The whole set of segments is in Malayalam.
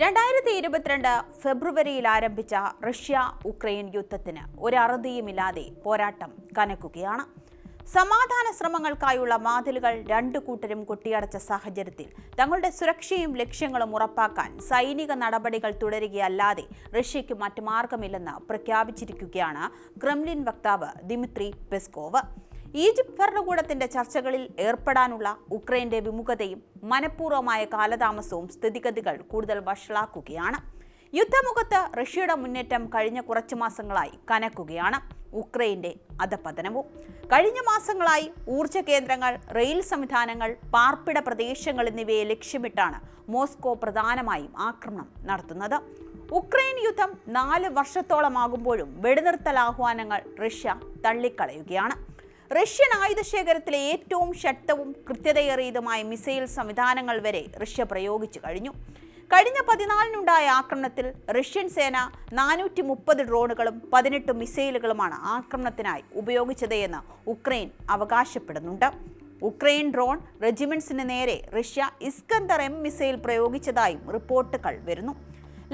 രണ്ടായിരത്തി ഇരുപത്തിരണ്ട് ഫെബ്രുവരിയിൽ ആരംഭിച്ച റഷ്യ ഉക്രൈൻ യുദ്ധത്തിന് ഒരറുതിയുമില്ലാതെ പോരാട്ടം കനക്കുകയാണ്. സമാധാന ശ്രമങ്ങൾക്കായുള്ള വാതിലുകൾ രണ്ടു കൂട്ടരും കൊട്ടിയടച്ച സാഹചര്യത്തിൽ തങ്ങളുടെ സുരക്ഷയും ലക്ഷ്യങ്ങളും ഉറപ്പാക്കാൻ സൈനിക നടപടികൾ തുടരുകയല്ലാതെ റഷ്യയ്ക്ക് മറ്റു മാർഗമില്ലെന്ന് പ്രഖ്യാപിച്ചിരിക്കുകയാണ് ക്രെംലിൻ വക്താവ് ദിമിത്രി പെസ്കോവ്. ഈജിപ്ത് ഭരണകൂടത്തിന്റെ ചർച്ചകളിൽ ഏർപ്പെടാനുള്ള ഉക്രൈന്റെ വിമുഖതയും മനഃപൂർവമായ കാലതാമസവും സ്ഥിതിഗതികൾ കൂടുതൽ വഷളാക്കുകയാണ്. യുദ്ധമുഖത്ത് റഷ്യയുടെ മുന്നേറ്റം കഴിഞ്ഞ കുറച്ചു മാസങ്ങളായി കനക്കുകയാണ് ഉക്രൈന്റെ അധപതനവും. കഴിഞ്ഞ മാസങ്ങളായി ഊർജ കേന്ദ്രങ്ങൾ റെയിൽ സംവിധാനങ്ങൾ പാർപ്പിട പ്രദേശങ്ങൾ എന്നിവയെ ലക്ഷ്യമിട്ടാണ് മോസ്കോ പ്രധാനമായും ആക്രമണം നടത്തുന്നത്. ഉക്രൈൻ യുദ്ധം നാല് വർഷത്തോളമാകുമ്പോഴും വെടിനിർത്തൽ ആഹ്വാനങ്ങൾ റഷ്യ തള്ളിക്കളയുകയാണ്. റഷ്യൻ ആയുധശേഖരത്തിലെ ഏറ്റവും ശക്തവും കൃത്യതയേറിയതുമായ മിസൈൽ സംവിധാനങ്ങൾ വരെ റഷ്യ പ്രയോഗിച്ചു കഴിഞ്ഞു. കഴിഞ്ഞ പതിനാലിനുണ്ടായ ആക്രമണത്തിൽ റഷ്യൻ സേന നാനൂറ്റി മുപ്പത് ഡ്രോണുകളും പതിനെട്ട് മിസൈലുകളുമാണ് ആക്രമണത്തിനായി ഉപയോഗിച്ചത് എന്ന് ഉക്രൈൻ അവകാശപ്പെടുന്നുണ്ട്. ഉക്രൈൻ ഡ്രോൺ റെജിമെന്റ്സിന് നേരെ റഷ്യ ഇസ്കന്ദർ എം മിസൈൽ പ്രയോഗിച്ചതായും റിപ്പോർട്ടുകൾ വരുന്നു.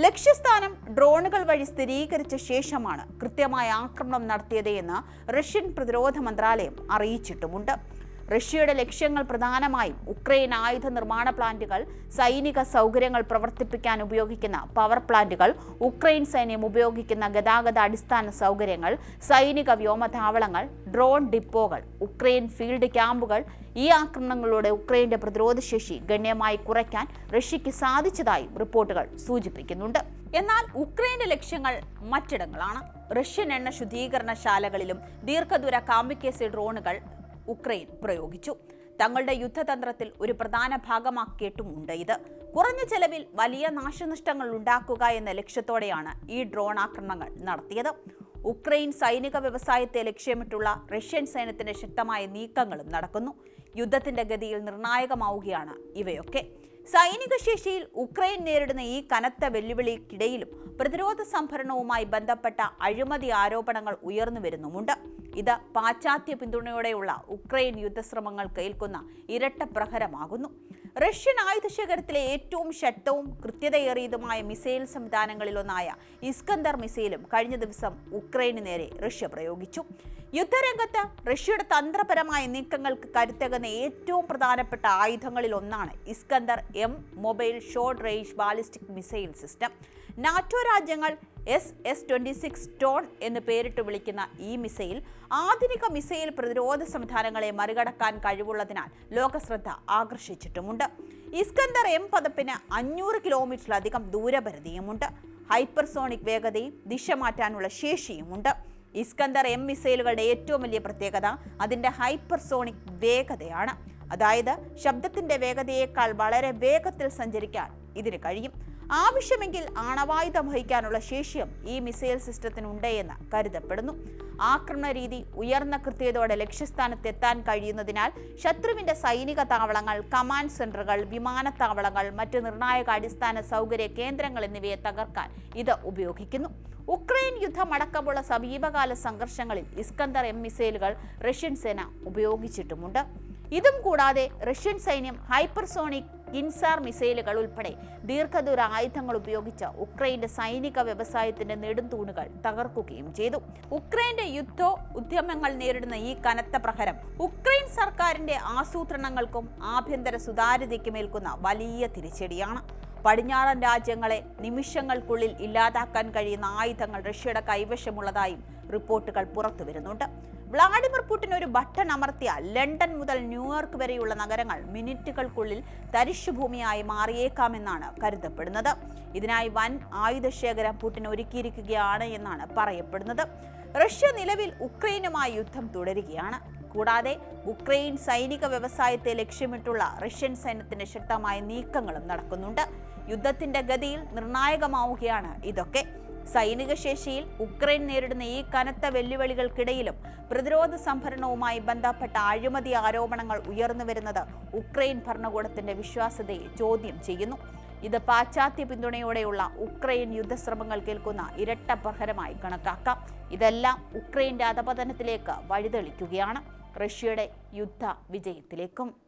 ലക്ഷ്യസ്ഥാനം ഡ്രോണുകൾ വഴി സ്ഥിരീകരിച്ച ശേഷമാണ് കൃത്യമായ ആക്രമണം നടത്തിയത് എന്ന് റഷ്യൻ പ്രതിരോധ മന്ത്രാലയം അറിയിച്ചിട്ടുമുണ്ട്. റഷ്യയുടെ ലക്ഷ്യങ്ങൾ പ്രധാനമായും ഉക്രൈൻ ആയുധ നിർമ്മാണ പ്ലാന്റുകൾ സൈനിക സൗകര്യങ്ങൾ പ്രവർത്തിപ്പിക്കാൻ ഉപയോഗിക്കുന്ന പവർ പ്ലാന്റുകൾ ഉക്രൈൻ സൈന്യം ഉപയോഗിക്കുന്ന ഗതാഗത അടിസ്ഥാന സൗകര്യങ്ങൾ സൈനിക വ്യോമതാവളങ്ങൾ ഡ്രോൺ ഡിപ്പോകൾ ഉക്രൈൻ ഫീൽഡ് ക്യാമ്പുകൾ ഈ ആക്രമണങ്ങളിലൂടെ ഉക്രൈന്റെ പ്രതിരോധശേഷി ഗണ്യമായി കുറയ്ക്കാൻ റഷ്യയ്ക്ക് സാധിച്ചതായും റിപ്പോർട്ടുകൾ സൂചിപ്പിക്കുന്നുണ്ട്. എന്നാൽ ഉക്രൈന്റെ ലക്ഷ്യങ്ങൾ മറ്റിടങ്ങളാണ്. റഷ്യൻ എണ്ണ ശുദ്ധീകരണശാലകളിലും ദീർഘദൂര കാമ്പിക്കേസി ഡ്രോണുകൾ ഉക്രൈൻ പ്രയോഗിച്ചു. തങ്ങളുടെ യുദ്ധതന്ത്രത്തിൽ ഒരു പ്രധാന ഭാഗമാക്കിയിട്ടുമുണ്ട് ഇത്. കുറഞ്ഞ ചെലവിൽ വലിയ നാശനഷ്ടങ്ങൾ ഉണ്ടാക്കുക എന്ന ലക്ഷ്യത്തോടെയാണ് ഈ ഡ്രോൺ ആക്രമണങ്ങൾ നടത്തിയത്. ഉക്രൈൻ സൈനിക വ്യവസായത്തെ ലക്ഷ്യമിട്ടുള്ള റഷ്യൻ സൈന്യത്തിന്റെ ശക്തമായ നീക്കങ്ങളും നടക്കുന്നു. യുദ്ധത്തിന്റെ ഗതിയിൽ നിർണായകമാവുകയാണ് ഇവയൊക്കെ. സൈനിക ശേഷിയിൽ ഉക്രൈൻ നേരിടുന്ന ഈ കനത്ത വെല്ലുവിളിക്കിടയിലും പ്രതിരോധ സംഭരണവുമായി ബന്ധപ്പെട്ട അഴിമതി ആരോപണങ്ങൾ ഉയർന്നു വരുന്നുമുണ്ട്. ഇത് പാശ്ചാത്യ പിന്തുണയോടെയുള്ള ഉക്രൈൻ യുദ്ധശ്രമങ്ങൾ കേൾക്കുന്ന ഇരട്ട പ്രഹരമാകുന്നു. റഷ്യൻ ആയുധ ശേഖരത്തിലെ ഏറ്റവും ശക്തവും കൃത്യതയേറിയതുമായ മിസൈൽ സംവിധാനങ്ങളിലൊന്നായ ഇസ്കന്ദർ മിസൈലും കഴിഞ്ഞ ദിവസം ഉക്രൈന് നേരെ റഷ്യ പ്രയോഗിച്ചു. യുദ്ധരംഗത്ത് റഷ്യയുടെ തന്ത്രപരമായ നീക്കങ്ങൾക്ക് കരുത്തകുന്ന ഏറ്റവും പ്രധാനപ്പെട്ട ആയുധങ്ങളിൽ ഒന്നാണ് Iskander M mobile short range ballistic missile system. NATO രാജ്യങ്ങൾ S S twenty six stone എന്ന് പേരിട്ട് വിളിക്കുന്ന ഈ മിസൈൽ ആധുനിക മിസൈൽ പ്രതിരോധ സംവിധാനങ്ങളെ മറികടക്കാൻ കഴിവുള്ളതിനാൽ ലോകശ്രദ്ധ ആകർഷിച്ചിട്ടുമുണ്ട്. ഇസ്കന്ദർ എം പതപ്പിന് അഞ്ഞൂറ് കിലോമീറ്ററിലധികം ദൂരപരിധിയുമുണ്ട്. ഹൈപ്പർസോണിക് വേഗതയും ദിശ മാറ്റാനുള്ള ശേഷിയുമുണ്ട്. ഇസ്കന്ദർ എം മിസൈലുകളുടെ ഏറ്റവും വലിയ പ്രത്യേകത അതിന്റെ ഹൈപ്പർസോണിക് വേഗതയാണ്. അതായത് ശബ്ദത്തിന്റെ വേഗതയേക്കാൾ വളരെ വേഗത്തിൽ സഞ്ചരിക്കാൻ ഇതിന് കഴിയും. ആവശ്യമെങ്കിൽ ആണവായുധം വഹിക്കാനുള്ള ശേഷിയും ഈ മിസൈൽ സിസ്റ്റത്തിനുണ്ട് എന്ന് കരുതപ്പെടുന്നു. ആക്രമണ രീതി ഉയർന്ന കൃത്യതയോടെ ലക്ഷ്യസ്ഥാനത്തെത്താൻ കഴിയുന്നതിനാൽ ശത്രുവിന്റെ സൈനിക താവളങ്ങൾ കമാൻഡ് സെന്ററുകൾ വിമാനത്താവളങ്ങൾ മറ്റ് നിർണായക അടിസ്ഥാന സൗകര്യ കേന്ദ്രങ്ങൾ എന്നിവയെ തകർക്കാൻ ഇത് ഉപയോഗിക്കുന്നു. ഉക്രൈൻ യുദ്ധം അടക്കമുള്ള സമീപകാല സംഘർഷങ്ങളിൽ ഇസ്കന്ദർ എം മിസൈലുകൾ റഷ്യൻ സേന ഉപയോഗിച്ചിട്ടുമുണ്ട്. ഇതും കൂടാതെ റഷ്യൻ സൈന്യം ഹൈപ്പർസോണിക് കിൻസാർ മിസൈലുകൾ ഉൾപ്പെടെ ദീർഘദൂര ആയുധങ്ങൾ ഉപയോഗിച്ച് ഉക്രൈന്റെ സൈനിക വ്യവസായത്തിന്റെ നെടുംതൂണുകൾ തകർക്കുകയും ചെയ്തു. ഉക്രൈന്റെ യുദ്ധ ഉദ്യമങ്ങൾ നേരിടുന്ന ഈ കനത്ത പ്രഹരം ഉക്രൈൻ സർക്കാരിന്റെ ആസൂത്രണങ്ങൾക്കും ആഭ്യന്തര സുതാര്യതയ്ക്കും ഏൽക്കുന്ന വലിയ തിരിച്ചടിയാണ്. പടിഞ്ഞാറൻ രാജ്യങ്ങളെ നിമിഷങ്ങൾക്കുള്ളിൽ ഇല്ലാതാക്കാൻ കഴിയുന്ന ആയുധങ്ങൾ റഷ്യയുടെ കൈവശമുള്ളതായും റിപ്പോർട്ടുകൾ പുറത്തു വരുന്നുണ്ട് വ്ളാഡിമിർ പുടിൻ ഒരു ബട്ടൺ അമർത്തിയാൽ ലണ്ടൻ മുതൽ ന്യൂയോർക്ക് വരെയുള്ള നഗരങ്ങൾ മിനിറ്റുകൾക്കുള്ളിൽ തരിശുഭൂമിയായി മാറിയേക്കാമെന്നാണ് കരുതപ്പെടുന്നത്. ഇതിനായി വൻ ആയുധശേഖരം പുടിൻ ഒരുക്കിയിരിക്കുകയാണ് എന്നാണ് പറയപ്പെടുന്നത്. റഷ്യ നിലവിൽ ഉക്രൈനുമായി യുദ്ധം തുടരുകയാണ്. കൂടാതെ ഉക്രൈൻ സൈനിക വ്യവസായത്തെ ലക്ഷ്യമിട്ടുള്ള റഷ്യൻ സൈന്യത്തിന്റെ ശക്തമായ നീക്കങ്ങളും നടക്കുന്നുണ്ട്. യുദ്ധത്തിന്റെ ഗതിയിൽ നിർണായകമാവുകയാണ് ഇതൊക്കെ. സൈനിക ശേഷിയിൽ ഉക്രൈൻ നേരിടുന്ന ഈ കനത്ത വെല്ലുവിളികൾക്കിടയിലും പ്രതിരോധ സംഭരണവുമായി ബന്ധപ്പെട്ട അഴിമതി ആരോപണങ്ങൾ ഉയർന്നു വരുന്നത് ഉക്രൈൻ ഭരണകൂടത്തിന്റെ വിശ്വാസ്യതയെ ചോദ്യം ചെയ്യുന്നു. ഇത് പാശ്ചാത്യ പിന്തുണയോടെയുള്ള ഉക്രൈൻ യുദ്ധശ്രമങ്ങൾ കേൾക്കുന്ന ഇരട്ട പ്രഹരമായി കണക്കാക്കാം. ഇതെല്ലാം ഉക്രൈന്റെ അധപതനത്തിലേക്ക് വഴിതെളിക്കുകയാണ്. റഷ്യയുടെ യുദ്ധ വിജയത്തിലേക്കും.